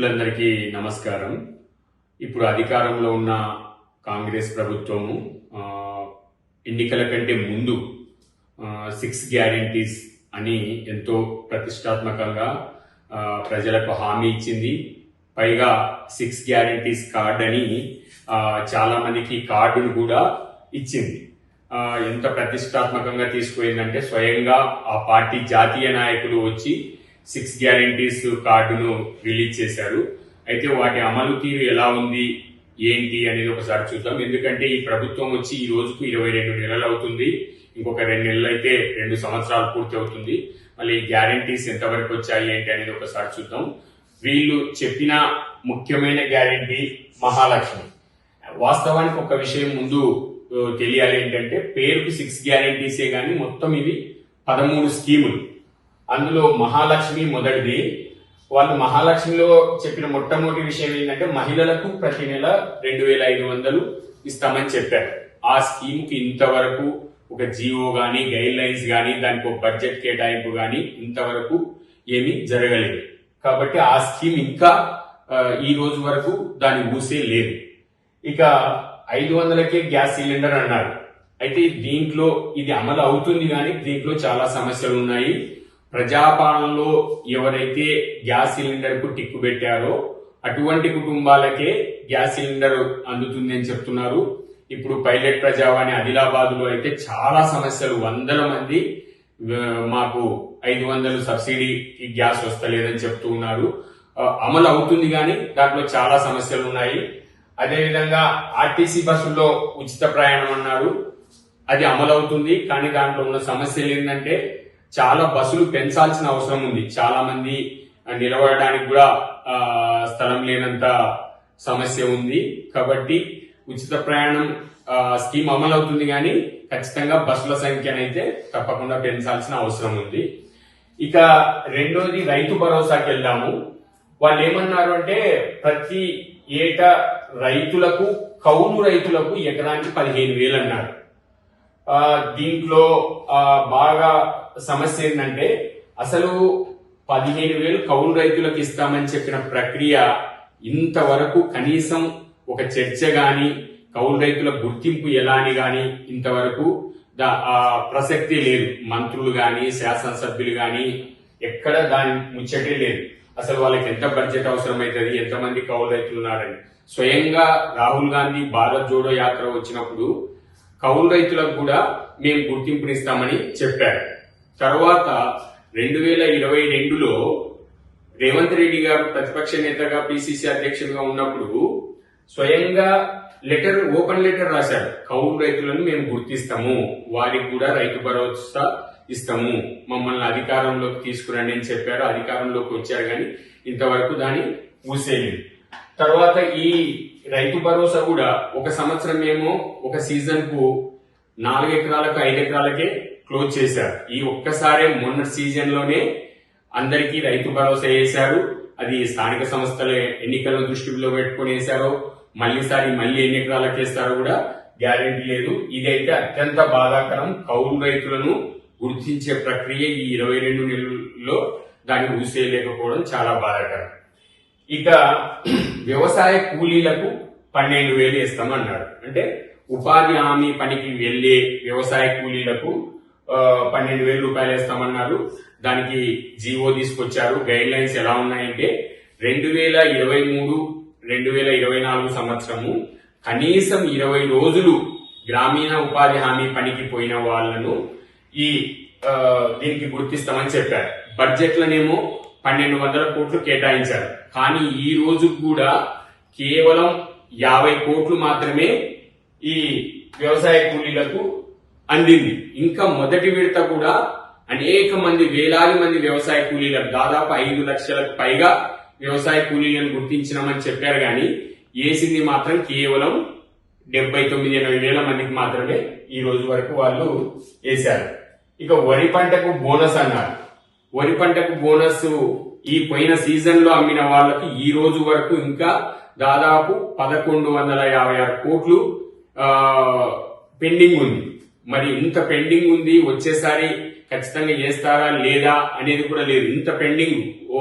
మిత్రులందరికీ నమస్కారం. ఇప్పుడు అధికారంలో ఉన్న కాంగ్రెస్ ప్రభుత్వము ఎన్నికల కంటే ముందు సిక్స్ గ్యారంటీస్ అని ఎంతో ప్రతిష్టాత్మకంగా ప్రజలకు హామీ ఇచ్చింది. పైగా సిక్స్ గ్యారంటీస్ కార్డ్ అని చాలామందికి కార్డును కూడా ఇచ్చింది. ఎంత ప్రతిష్టాత్మకంగా తీసుకుపోయిందంటే స్వయంగా ఆ పార్టీ జాతీయ నాయకులు వచ్చి సిక్స్ గ్యారంటీస్ కార్డును రిలీజ్ చేశారు. అయితే వాటి అమలు తీరు ఎలా ఉంది ఏంటి అనేది ఒకసారి చూద్దాం. ఎందుకంటే ఈ ప్రభుత్వం వచ్చి ఈ రోజుకు ఇరవై రెండు నెలలు అవుతుంది. ఇంకొక రెండు నెలలు అయితే రెండు సంవత్సరాలు పూర్తి అవుతుంది. మళ్ళీ ఈ గ్యారంటీస్ ఎంతవరకు వచ్చాయి ఏంటి అనేది ఒకసారి చూద్దాం. వీళ్ళు చెప్పిన ముఖ్యమైన గ్యారంటీ మహాలక్ష్మి. వాస్తవానికి ఒక విషయం ముందు తెలియాలి ఏంటంటే పేరుకు సిక్స్ గ్యారంటీసే కానీ మొత్తం ఇవి పదమూడు స్కీములు. అందులో మహాలక్ష్మి మొదటిది. వాళ్ళు మహాలక్ష్మిలో చెప్పిన మొట్టమొదటి విషయం ఏంటంటే మహిళలకు ప్రతి నెల రెండు వేల ఐదు వందలు ఇస్తామని చెప్పారు. ఆ స్కీమ్కి ఇంతవరకు ఒక జియో కానీ గైడ్ లైన్స్ కానీ దానికి ఒక బడ్జెట్ కేటాయింపు కానీ ఇంతవరకు ఏమీ జరగలేదు. కాబట్టి ఆ స్కీమ్ ఇంకా ఈ రోజు వరకు దాని ఊసే లేదు. ఇక ఐదు వందలకే గ్యాస్ సిలిండర్ అన్నారు. అయితే దీంట్లో ఇది అమలు అవుతుంది కానీ దీంట్లో చాలా సమస్యలు ఉన్నాయి. ప్రజాపాలనలో ఎవరైతే గ్యాస్ సిలిండర్కు టిక్కు పెట్టారో అటువంటి కుటుంబాలకే గ్యాస్ సిలిండర్ అందుతుంది అని చెప్తున్నారు. ఇప్పుడు పైలట్ ప్రజావాణి ఆదిలాబాద్లో అయితే చాలా సమస్యలు. వందల మంది మాకు ఐదు వందలు సబ్సిడీకి గ్యాస్ వస్తలేదని చెప్తూ ఉన్నారు. అమలు అవుతుంది కానీ దాంట్లో చాలా సమస్యలు ఉన్నాయి. అదేవిధంగా ఆర్టీసీ బస్సుల్లో ఉచిత ప్రయాణం అన్నారు. అది అమలు అవుతుంది కానీ దాంట్లో ఉన్న సమస్యలు ఏంటంటే చాలా బస్సులు పెంచాల్సిన అవసరం ఉంది. చాలా మంది నిలబడడానికి కూడా స్థలం లేనంత సమస్య ఉంది. కాబట్టి ఉచిత ప్రయాణం స్కీమ్ అమలు అవుతుంది కానీ ఖచ్చితంగా బస్సుల సంఖ్యనైతే తప్పకుండా పెంచాల్సిన అవసరం ఉంది. ఇక రెండోది రైతు భరోసాకి వెళ్దాము. వాళ్ళు ఏమన్నారు అంటే ప్రతి ఏటా రైతులకు కౌలు రైతులకు ఎకరానికి పదిహేను వేలు అన్నారు. దీంట్లో బాగా సమస్య ఏంటంటే అసలు పదిహేను వేలు కౌలు రైతులకు ఇస్తామని చెప్పిన ప్రక్రియ ఇంతవరకు కనీసం ఒక చర్చ గాని కౌలు రైతుల గుర్తింపు ఎలా అని గాని ఇంతవరకు దా- ఆ ప్రసక్తి లేదు. మంత్రులు గాని శాసనసభ్యులు గాని ఎక్కడ దాని ముచ్చటే లేదు. అసలు వాళ్ళకి ఎంత బడ్జెట్ అవసరమవుతుంది ఎంతమంది కౌలు రైతులు ఉన్నారని. స్వయంగా రాహుల్ గాంధీ భారత్ జోడో యాత్ర వచ్చినప్పుడు కౌలు రైతులకు కూడా మేము గుర్తింపునిస్తామని చెప్పారు. తర్వాత రెండు వేల ఇరవై రెండులో రేవంత్ రెడ్డి గారు ప్రతిపక్ష నేతగా పిసిసి అధ్యక్షులుగా ఉన్నప్పుడు స్వయంగా లెటర్ ఓపెన్ లెటర్ రాశారు. కౌలు రైతులను మేము గుర్తిస్తాము. వారికి కూడా రైతు భరోసా ఇస్తాము. మమ్మల్ని అధికారంలోకి తీసుకురండి అని చెప్పారు. అధికారంలోకి వచ్చారు కానీ ఇంతవరకు దాని ఊసేయలేదు తర్వాత ఈ రైతు భరోసా కూడా ఒక సంవత్సరం ఏమో ఒక సీజన్కు నాలుగు ఎకరాలకు ఐదు ఎకరాలకే క్లోజ్ చేశారు. ఈ ఒక్కసారే మొన్న సీజన్లోనే అందరికీ రైతు భరోసా వేశారు. అది స్థానిక సంస్థల ఎన్నికలను దృష్టిలో పెట్టుకుని వేశారో మళ్ళీసారి మళ్ళీ ఎన్ని ఎకరాలకు వేస్తారో కూడా గ్యారెంటీ లేదు. ఇదైతే అత్యంత బాధాకరం. కౌలు రైతులను గుర్తించే ప్రక్రియ ఈ ఇరవై రెండు నెలల్లో దాన్ని ఊసేయలేకపోవడం చాలా బాధాకరం. ఇక వ్యవసాయ కూలీలకు పన్నెండు వేలు ఇస్తామన్నాడు అంటే ఉపాధి హామీ పనికి వెళ్ళే వ్యవసాయ కూలీలకు పన్నెండు వేల రూపాయలు ఇస్తామన్నారు దానికి జీవో తీసుకొచ్చారు. గైడ్ లైన్స్ ఎలా ఉన్నాయంటే రెండు వేల ఇరవై మూడు రెండు వేల ఇరవై నాలుగు సంవత్సరము కనీసం ఇరవై రోజులు గ్రామీణ ఉపాధి హామీ పనికి పోయిన వాళ్ళను ఈ దీనికి గుర్తిస్తామని చెప్పారు. బడ్జెట్లనేమో పన్నెండు వందల కోట్లు కేటాయించారు. కానీ ఈ రోజు కూడా కేవలం యాభై కోట్లు మాత్రమే ఈ వ్యవసాయ కూలీలకు అందింది. ఇంకా మొదటి విడత కూడా అనేక మంది వేలాది మంది వ్యవసాయ కూలీలకు దాదాపు ఐదు లక్షలకు పైగా వ్యవసాయ కూలీలను గుర్తించినామని చెప్పారు కానీ వేసింది మాత్రం కేవలం డెబ్బై తొమ్మిది ఎనభై వేల మందికి మాత్రమే ఈ రోజు వరకు వాళ్ళు వేశారు ఇక వరి పంటకు బోనస్ అన్నారు. వరి పంటకు బోనస్ ఈ పోయిన సీజన్లో అమ్మిన వాళ్ళకి ఈ రోజు వరకు ఇంకా దాదాపు పదకొండు వందల యాభై ఆరు కోట్లు పెండింగ్ ఉంది. మరి ఇంత పెండింగ్ ఉంది వచ్చేసారి ఖచ్చితంగా చేస్తారా లేదా అనేది కూడా లేదు. ఇంత పెండింగ్ ఓ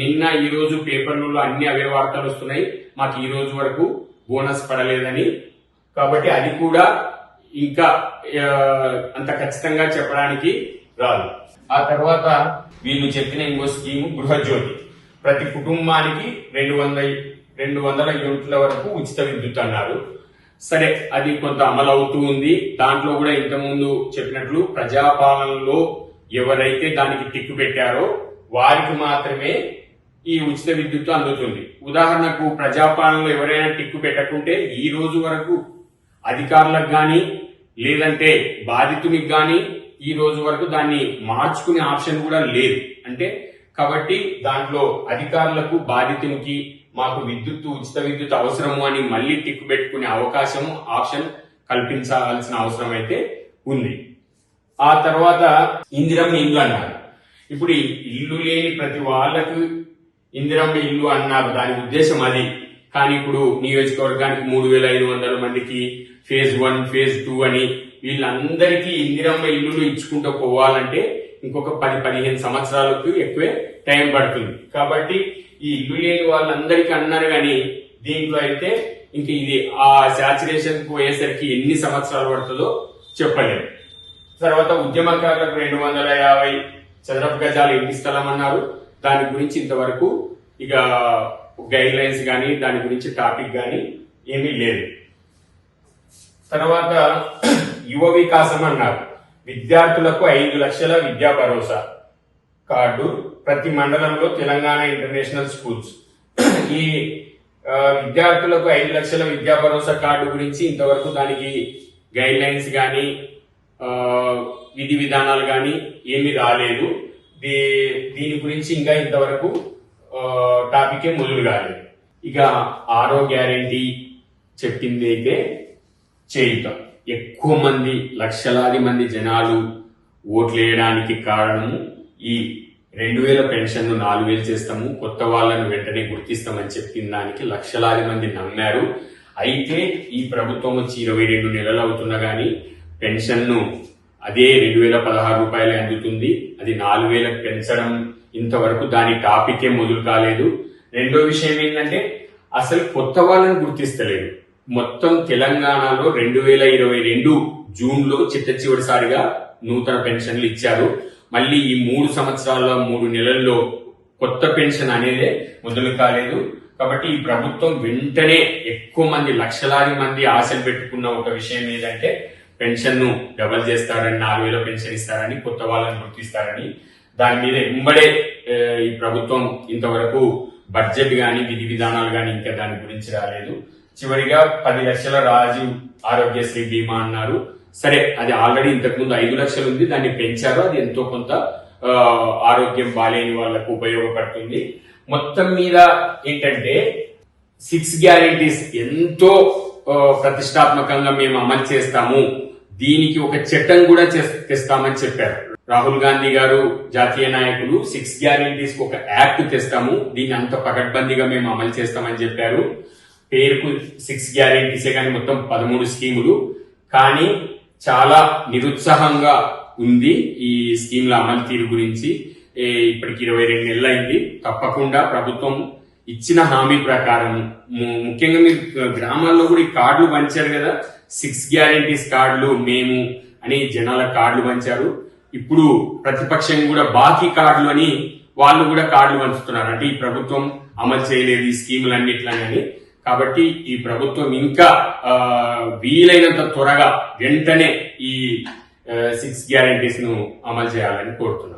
నిన్న ఈ రోజు పేపర్లలో అన్ని అవే వార్తలు వస్తున్నాయి. మాకు ఈ రోజు వరకు బోనస్ పడలేదని. కాబట్టి అది కూడా ఇంకా అంత ఖచ్చితంగా చెప్పడానికి రాదు. ఆ తర్వాత వీళ్ళు చెప్పిన ఇంకో స్కీము గృహజ్యోతి. ప్రతి కుటుంబానికి రెండు వందల రెండు వందల యూనిట్ల వరకు ఉచిత విద్యుత్ అన్నారు. సరే అది కొంత అమలు అవుతూ ఉంది. దాంట్లో కూడా ఇంతకుముందు చెప్పినట్లు ప్రజాపాలనలో ఎవరైతే దానికి టిక్కు పెట్టారో వారికి మాత్రమే ఈ ఉచిత విద్యుత్ అందుతుంది. ఉదాహరణకు ప్రజాపాలనలో ఎవరైనా టిక్కు పెట్టకుంటే ఈ రోజు వరకు అధికారులకు కానీ లేదంటే బాధితునికి కానీ ఈ రోజు వరకు దాన్ని మార్చుకునే ఆప్షన్ కూడా లేదు. అంటే కాబట్టి దాంట్లో అధికారులకు బాధితునికి మాకు విద్యుత్ ఉచిత విద్యుత్ అవసరము అని మళ్ళీ టిక్కు పెట్టుకునే అవకాశం ఆప్షన్ కల్పించాల్సిన అవసరం అయితే ఉంది. ఆ తర్వాత ఇందిరమ్మ ఇల్లు అన్నారు. ఇప్పుడు ఇల్లు లేని ప్రతి వాళ్ళకు ఇందిరమ్మ ఇల్లు అన్నారు. దాని ఉద్దేశం అది. కానీ ఇప్పుడు నియోజకవర్గానికి మూడు వేల ఐదు వందల మందికి ఫేజ్ వన్ ఫేజ్ టూ అని వీళ్ళందరికీ ఇందిరమ్మ ఇల్లులు ఇచ్చుకుంటూ పోవాలంటే ఇంకొక పది పదిహేను సంవత్సరాలకు ఎక్కువే టైం పడుతుంది. కాబట్టి ఈ ఇల్లు లేని వాళ్ళందరికీ అన్నారు కానీ దీంట్లో అయితే ఇంక ఇది ఆ శాచురేషన్ పోయేసరికి ఎన్ని సంవత్సరాలు పడుతుందో చెప్పలేము. తర్వాత ఉద్యమకారులకు రెండు వందల యాభై చదరపు గజాలు ఎన్ని స్థలం అన్నారు? దాని గురించి ఇంతవరకు ఇక గైడ్ లైన్స్ కానీ దాని గురించి టాపిక్ కానీ ఏమీ లేదు. తర్వాత యువ వికాసం అన్నారు. విద్యార్థులకు ఐదు లక్షల విద్యా భరోసా కార్డు ప్రతి మండలంలో తెలంగాణ ఇంటర్నేషనల్ స్కూల్స్. ఈ విద్యార్థులకు ఐదు లక్షల విద్యా భరోసా కార్డు గురించి ఇంతవరకు దానికి గైడ్ లైన్స్ కానీ విధి విధానాలు కానీ ఏమీ రాలేదు. దీ- దీని గురించి ఇంకా ఇంతవరకు టాపికే మొదలు కాలేదు. ఇక ఆరో గ్యారంటీ చెప్పింది అయితే చేయుత. ఎక్కువ మంది లక్షలాది మంది జనాలు ఓట్లు వేయడానికి కారణం ఈ రెండు వేల పెన్షన్ను నాలుగు వేలు చేస్తాము కొత్త వాళ్ళను వెంటనే గుర్తిస్తామని చెప్పిన దానికి లక్షలాది మంది నమ్మారు. అయితే ఈ ప్రభుత్వం వచ్చి ఇరవై రెండు నెలలు అవుతున్నా కానీ పెన్షన్ను అదే రెండు వేల పదహారు రూపాయలే అందుతుంది. అది నాలుగు వేలకు పెంచడం ఇంతవరకు దాని టాపికే మొదలు కాలేదు. రెండో విషయం ఏంటంటే అసలు కొత్త వాళ్ళని గుర్తిస్తలేదు. మొత్తం తెలంగాణలో రెండు వేల ఇరవై రెండు జూన్లో చిట్ట చివరిసారిగా నూతన పెన్షన్లు ఇచ్చారు. మళ్ళీ ఈ మూడు సంవత్సరాల మూడు నెలల్లో కొత్త పెన్షన్ అనేదే మొదలు కాలేదు. కాబట్టి ఈ ప్రభుత్వం వెంటనే ఎక్కువ మంది లక్షలాది మంది ఆశలు పెట్టుకున్న ఒక విషయం ఏంటంటే పెన్షన్ను డబల్ చేస్తారని నాలుగు వేల పెన్షన్ ఇస్తారని కొత్త వాళ్ళని గుర్తిస్తారని. దాని మీద ఎంబడే ఈ ప్రభుత్వం ఇంతవరకు బడ్జెట్ కానీ విధి విధానాలు కానీ ఇంకా దాని గురించి రాలేదు. చివరిగా పది లక్షల రాజీవ్ ఆరోగ్యశ్రీ బీమా అన్నారు. సరే అది ఆల్రెడీ ఇంతకుముందు ఐదు లక్షలు ఉంది దాన్ని పెంచారు అది ఎంతో కొంత ఆరోగ్యం బాలేని వాళ్ళకు ఉపయోగపడుతుంది. మొత్తం మీద ఏంటంటే సిక్స్ గ్యారెంటీస్ ఎంతో ప్రతిష్టాత్మకంగా మేము అమలు చేస్తాము. దీనికి ఒక చట్టం కూడా తెస్తామని చెప్పారు. రాహుల్ గాంధీ గారు జాతీయ నాయకులు సిక్స్ గ్యారెంటీస్ ఒక యాక్ట్ తెస్తాము. దీన్ని అంత పకడ్బందీగా మేము అమలు చేస్తామని చెప్పారు. పేరుకు సిక్స్ గ్యారెంటీసే కానీ మొత్తం పదమూడు స్కీములు. కానీ చాలా నిరుత్సాహంగా ఉంది ఈ స్కీమ్ల అమలు తీరు గురించి. ఇప్పటికి ఇరవై రెండు నెలలు అయింది తప్పకుండా ప్రభుత్వం ఇచ్చిన హామీ ప్రకారం ముఖ్యంగా మీరు గ్రామాల్లో కూడా ఈ కార్డులు పంచారు కదా. సిక్స్ గ్యారెంటీస్ కార్డులు మేము అని జనాల కార్డులు పంచారు. ఇప్పుడు ప్రతిపక్షం కూడా బాకీ కార్డులు అని వాళ్ళు కూడా కార్డులు పంచుతున్నారు. అంటే ఈ ప్రభుత్వం అమలు చేయలేదు ఈ స్కీములన్నిట్లని కాబట్టి ఈ ప్రభుత్వం ఇంకా ఆ, వీలైనంత త్వరగా వెంటనే ఈ సిక్స్ గ్యారెంటీస్ను అమలు చేయాలని కోరుతున్నాను